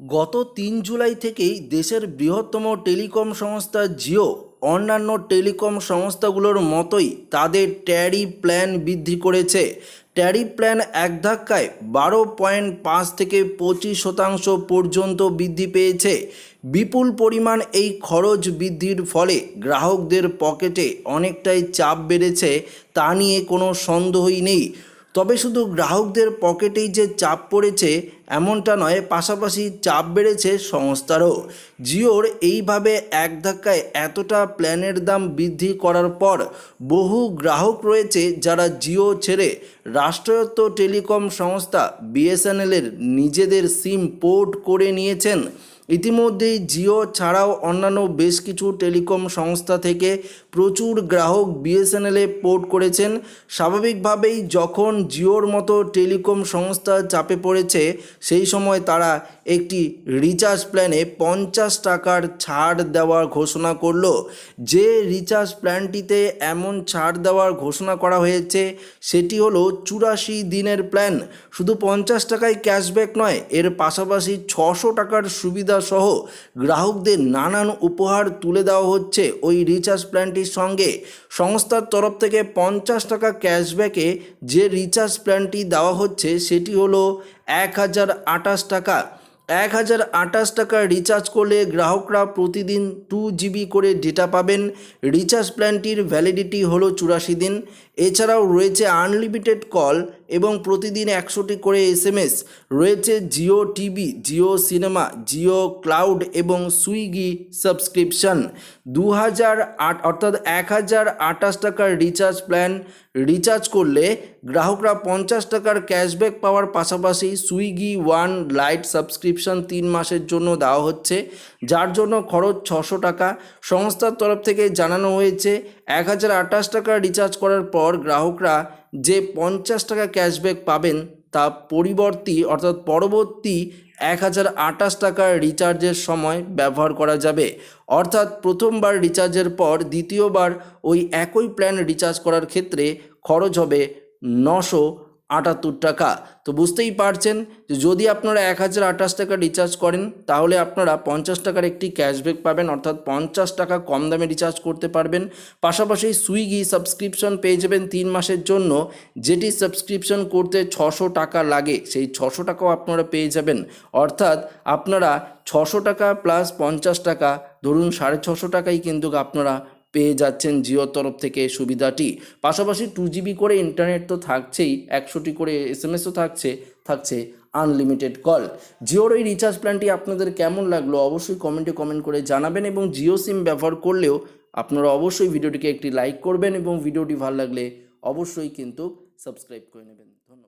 গত তিন জুলাই থেকেই দেশের বৃহত্তম টেলিকম সংস্থা জিও, অন্যান্য টেলিকম সংস্থাগুলোর মতোই তাদের ট্যারিফ প্ল্যান বৃদ্ধি করেছে। ট্যারিফ প্ল্যান এক ধাক্কায় বারো পয়েন্ট পাঁচ থেকে পঁচিশ শতাংশ পর্যন্ত বৃদ্ধি পেয়েছে। বিপুল পরিমাণ এই খরচ বৃদ্ধির ফলে গ্রাহকদের পকেটে অনেকটাই চাপ বেড়েছে, তা নিয়ে কোনো সন্দেহই নেই। তবে শুধু গ্রাহকদের পকেটেই যে চাপ পড়েছে, এমনটা নয়, পাশাপাশি চাপ বেড়েছে সংস্থারও। জিওর এইভাবে এক ধাক্কায় এতটা প্ল্যানের দাম বৃদ্ধি করার পর বহু গ্রাহক রয়েছে যারা জিও ছেড়ে রাষ্ট্রায়ত্ত টেলিকম সংস্থা বিএসএনএলের নিজেদের সিম পোর্ট করে নিয়েছেন। ইতিমধ্যেই জিও ছাড়াও অন্যান্য বেশ কিছু টেলিকম সংস্থা থেকে প্রচুর গ্রাহক বিএসএনএলে পোর্ট করেছেন। স্বাভাবিকভাবেই যখন জিওর মতো টেলিকম সংস্থা চাপে পড়েছে, সেই সময় তারা একটি রিচার্জ প্ল্যানে পঞ্চাশ টাকার ছাড় দেওয়ার ঘোষণা করল। যে রিচার্জ প্ল্যানটিতে এমন ছাড় দেওয়ার ঘোষণা করা হয়েছে, সেটি হলো চুরাশি দিনের প্ল্যান। শুধু পঞ্চাশ টাকায় ক্যাশব্যাক নয়, এর পাশাপাশি ছশো টাকার সুবিধা সহ গ্রাহকদের নানান উপহার তুলে দেওয়া হচ্ছে ওই রিচার্জ প্ল্যানটির সঙ্গে। সংস্থার তরফ থেকে পঞ্চাশ টাকা ক্যাশব্যাকে যে রিচার্জ প্ল্যানটি দেওয়া হচ্ছে সেটি হলো এক হাজার আটাশ টাকা। এক হাজার আটাশ টাকা রিচার্জ করলে গ্রাহকরা প্রতিদিন টু জিবি করে ডেটা পাবেন। রিচার্জ প্ল্যানটির ভ্যালিডিটি হলো চুরাশি দিন। এছাড়াও রয়েছে আনলিমিটেড কল এবং প্রতিদিন একশোটি করে এসএমএস রয়েছে Jio TV, Jio Cinema, Jio Cloud এবং সুইগি সাবস্ক্রিপশন। দু হাজার আট, অর্থাৎ এক হাজার আঠাশ টাকার রিচার্জ প্ল্যান রিচার্জ করলে গ্রাহকরা পঞ্চাশ টাকার ক্যাশব্যাক পাওয়ার পাশাপাশি সুইগি ওয়ান লাইট সাবস্ক্রিপশন তিন মাসের জন্য দেওয়া হচ্ছে, যার জন্য খরচ ছশো টাকা। সংস্থার তরফ থেকে জানানো হয়েছে এক হাজার আটাশ টাকা রিচার্জ করার পর গ্রাহকরা যে পঞ্চাশ টাকা ক্যাশব্যাক পাবেন, তা পরিবর্তী অর্থাৎ পরবর্তী এক হাজার আটাশ টাকার রিচার্জের সময় ব্যবহার করা যাবে। অর্থাৎ প্রথমবার রিচার্জের পর দ্বিতীয়বার ওই একই প্ল্যান রিচার্জ করার ক্ষেত্রে খরচ হবে নশো আটাত্তর টাকা। তো বুঝতেই পারছেন যে যদি আপনারা এক হাজার আঠাশ টাকা রিচার্জ করেন, তাহলে আপনারা পঞ্চাশ টাকার একটি ক্যাশব্যাক পাবেন, অর্থাৎ পঞ্চাশ টাকা কম দামে রিচার্জ করতে পারবেন। পাশাপাশি সুইগি সাবস্ক্রিপশন পেয়ে যাবেন তিন মাসের জন্য, যেটি সাবস্ক্রিপশন করতে ছশো টাকা লাগে। সেই ছশো টাকাও আপনারা পেয়ে যাবেন। অর্থাৎ আপনারা ছশো টাকা প্লাস পঞ্চাশ টাকা, ধরুন সাড়ে ছশো টাকাই কিন্তু আপনারা পেয়ে যাচ্ছেন জিওর তরফ থেকে সুবিধাটি। পাশাপাশি টু জিবি করে ইন্টারনেট তো থাকছেই, একশোটি করে এস এম এসও থাকছে থাকছে আনলিমিটেড কল জিওর এই রিচার্জ প্ল্যানটি আপনাদের কেমন লাগল অবশ্যই কমেন্টে কমেন্ট করে জানাবেন এবং জিও সিম ব্যবহার করলেও আপনারা অবশ্যই ভিডিওটিকে একটি লাইক করবেন এবং ভিডিওটি ভালো লাগলে অবশ্যই কিন্তু সাবস্ক্রাইব করে নেবেন। ধন্যবাদ।